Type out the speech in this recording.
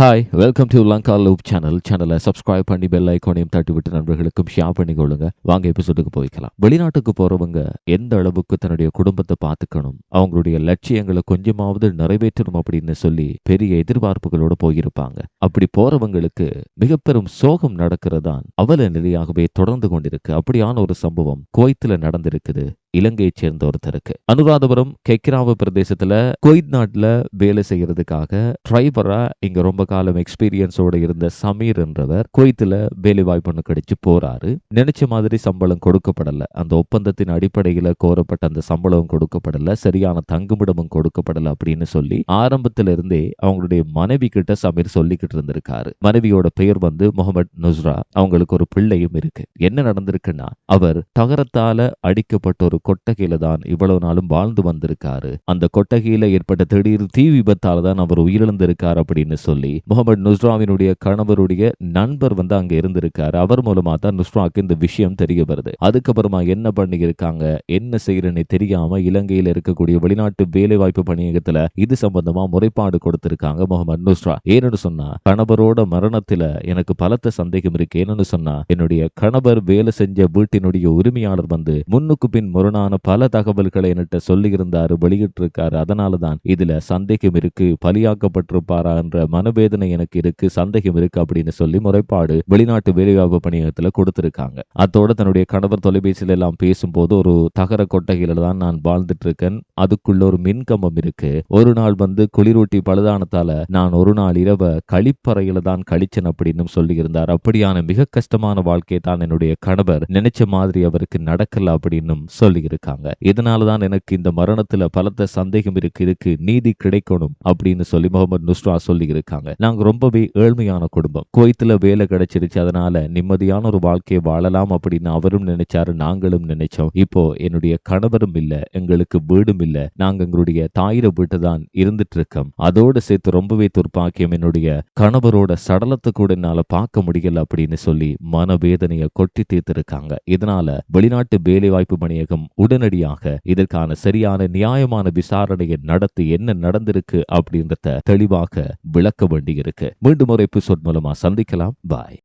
Hi welcome to Lanka loop channel சேனலை subscribe பண்ணி bell ஐக்கானையும் தட்டி விட்டு நண்பர்களுக்கும் ஷேர் பண்ணிக்கொள்ளுங்க வாங்க எபிசோடுக்கு போய்க்கலாம். வெளிநாட்டுக்கு போறவங்க எந்த அளவுக்கு தன்னுடைய குடும்பத்தை பார்த்துக்கணும் அவங்களுடைய லட்சியங்களை கொஞ்சமாவது நிறைவேற்றணும் அப்படின்னு சொல்லி பெரிய எதிர்பார்ப்புகளோட போயிருப்பாங்க. அப்படி போறவங்களுக்கு மிக பெரும் சோகம் நடக்கிறதான் அவல நிலையாகவே தொடர்ந்து கொண்டிருக்கு. அப்படியான ஒரு சம்பவம் குவைத்துல நடந்திருக்குது. இலங்கையைச் சேர்ந்த ஒருத்தருக்கு. அனுராதபுரம் கெக்கிராவ பிரதேசத்துல குவைத் நாட்டுல வேலை செய்யறதுக்காக டிரைவரா இங்க ரொம்ப காலம் எக்ஸ்பீரியன்ஸோட இருந்த சமீர் என்றவர் குவைத்துல வேலை வாய்ப்பு கிடைச்சு போறாரு. நினைச்ச மாதிரி சம்பளம் கொடுக்கப்படல. அந்த ஒப்பந்தத்தின் அடிப்படையில கோரப்பட்ட அந்த சம்பளம் கொடுக்கப்படல. சரியான தங்குமிடமும் கொடுக்கப்படல அப்படின்னு சொல்லி ஆரம்பத்துல இருந்தே அவங்களுடைய மனைவி கிட்ட சமீர் சொல்லிக்கிட்டு இருந்திருக்காரு. மனைவியோட பெயர் வந்து முகமது நுஸ்ரா. அவங்களுக்கு ஒரு பிள்ளையும் இருக்கு. என்ன நடந்திருக்குன்னா அவர் தகரத்தால அடிக்கப்பட்ட ஒரு கொட்டகையில தான் இவ்வளவு நாளும் வாழ்ந்து வந்திருக்காரு. அந்த கொட்டகையில ஏற்பட்ட திடீர் தீ விபத்தால தான் அவர் உயிரிழந்திருக்கார் அப்படின்னு சொல்லி முகமது நுஸ்ராவினுடைய கணவருடைய நண்பர் வந்து அங்க இருந்திருக்காரு. அவர் மூலமா தான் நுஸ்ராக்கு இந்த விஷயம் தெரிய வருது. அதுக்கப்புறமா என்ன பண்ணி இருக்காங்க என்ன செய்யறன்னு தெரியாம இலங்கையில இருக்கக்கூடிய வெளிநாட்டு வேலை வாய்ப்பு பணியகத்துல இது சம்பந்தமா முறைப்பாடு கொடுத்திருக்காங்க முகமது நுஸ்ரா. ஏன்னு சொன்னா கணவரோட மரணத்துல எனக்கு பலத்த சந்தேகம் இருக்கு. என்னன்னு சொன்னா என்னுடைய கணவர் வேலை செஞ்ச வீட்டினுடைய உரிமையாளர் வந்து முன்னுக்கு பின் முரண் முரணான பல தகவல்களை என்கிட்ட சொல்லி இருந்தாரு அதனால தான் இதுல சந்தேகம் இருக்கு பலியாக்கப்பட்டிருப்பாரா என்ற மனவேதனை எனக்கு இருக்கு சந்தேகம் இருக்கு அப்படின்னு சொல்லி முறைப்பாடு வெளிநாட்டு வேலைவாய்ப்பு பணியகத்துல கொடுத்திருக்காங்க. அதோட தன்னுடைய கணவர் தொலைபேசியில எல்லாம் பேசும்போது ஒரு தகர கொட்டகையில தான் நான் வாழ்ந்துட்டு இருக்கேன் அதுக்குள்ள ஒரு மின்கம்பம் இருக்கு. ஒரு நாள் வந்து குளிரூட்டி பழுதானத்தால நான் ஒரு நாள் இரவ கழிப்பறையில தான் கழிச்சேன் அப்படின்னு சொல்லி இருந்தார் அப்படியான மிக கஷ்டமான வாழ்க்கையை தான் என்னுடைய கணவர் நினைச்ச மாதிரி அவருக்கு நடக்கல அப்படின்னு சொல்லி இருக்காங்க. இதனாலதான் எனக்கு இந்த மரணத்துல பலத்த சந்தேகம் இருக்கு இதுக்கு நீதி கிடைக்கணும் அப்படின்னு சொல்லி முகமது நுஸ்ரா சொல்லி இருக்காங்க. நாங்க ரொம்பவே ஏழ்மையான குடும்பம். குவைத்துல வேலை கிடைச்சிருச்சு அதனால நிம்மதியான ஒரு வாழ்க்கையை வாழலாம் அப்படின்னு அவரும் நினைச்சாரு நாங்களும் நினைச்சோம். இப்போ என்னுடைய கணவரும் இல்ல எங்களுக்கு வீடும் இல்ல நாங்க எங்களுடைய தாயிர வீட்டு தான் இருந்துட்டு இருக்கோம் அதோடு சேர்த்து ரொம்பவே துர்ப்பாக்கியம் என்னுடைய கணவரோட சடலத்தை கூட என்னால பார்க்க முடியல அப்படின்னு சொல்லி மனவேதனையை கொட்டி தீர்த்திருக்காங்க. இதனால வெளிநாட்டு வேலை வாய்ப்பு பணியகம் உடனடியாக இதற்கான சரியான நியாயமான விசாரணையை நடத்தி என்ன நடந்திருக்கு அப்படின்றத தெளிவாக விளக்க வேண்டியிருக்கு. மீண்டும் ஒரு எபிசோட் மூலமா சந்திக்கலாம். பாய்